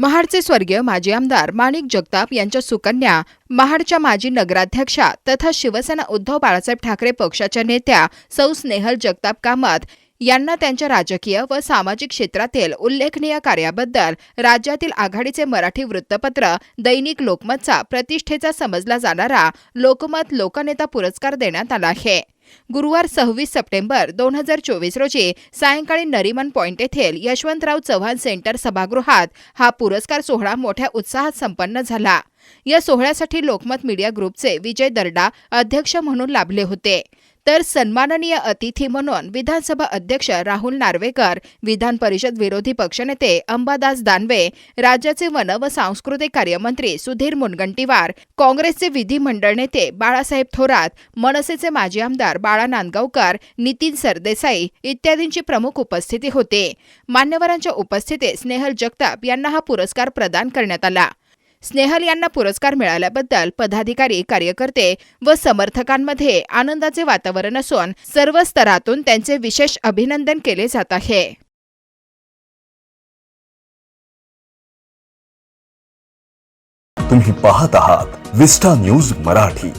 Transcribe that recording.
महाडचे स्वर्गीय माजी आमदार माणिक जगताप यांच्या सुकन्या महाडच्या माजी नगराध्यक्षा तथा शिवसेना उद्धव बाळासाहेब ठाकरे पक्षाच्या नेत्या सौ स्नेहल जगताप कामत यांना त्यांच्या राजकीय व सामाजिक क्षेत्रातील उल्लेखनीय कार्याबद्दल राज्यातील आघाडीचे मराठी वृत्तपत्र दैनिक लोकमतचा प्रतिष्ठेचा समजला जाणारा लोकमत लोकनेता पुरस्कार देण्यात आला आहे. गुरुवार सव्वीस सप्टेंबर दोन हजार चोवीस रोजी सायंकाळी नरिमन पॉइंट येथील यशवंतराव चव्हाण सेंटर सभागृहात हा पुरस्कार सोहळा मोठ्या उत्साहात संपन्न झाला. या सोहळ्यासाठी लोकमत मीडिया ग्रुपचे विजय दर्डा अध्यक्ष म्हणून लाभले होते. तर सन्माननीय अतिथी म्हणून विधानसभा अध्यक्ष राहुल नार्वेकर विधान परिषद विरोधी पक्षनेते अंबादास दानवे राज्याचे वन व सांस्कृतिक कार्यमंत्री सुधीर मुनगंटीवार काँग्रेसचे विधिमंडळ नेते बाळासाहेब थोरात मनसेचे माजी आमदार बाळा नांदगावकर नितीन सरदेसाई इत्यादींची प्रमुख उपस्थिती होते. मान्यवरांच्या उपस्थितीत स्नेहल जगताप यांना हा पुरस्कार प्रदान करण्यात आला. स्नेहल यांना पुरस्कार मिळाल्याबद्दल पदाधिकारी कार्यकर्ते व समर्थकांमध्ये आनंदाचे वातावरण असून सर्व स्तरातून त्यांचे विशेष अभिनंदन केले जात आहे. तुम्ही पाहत आहात विस्टा न्यूज मराठी.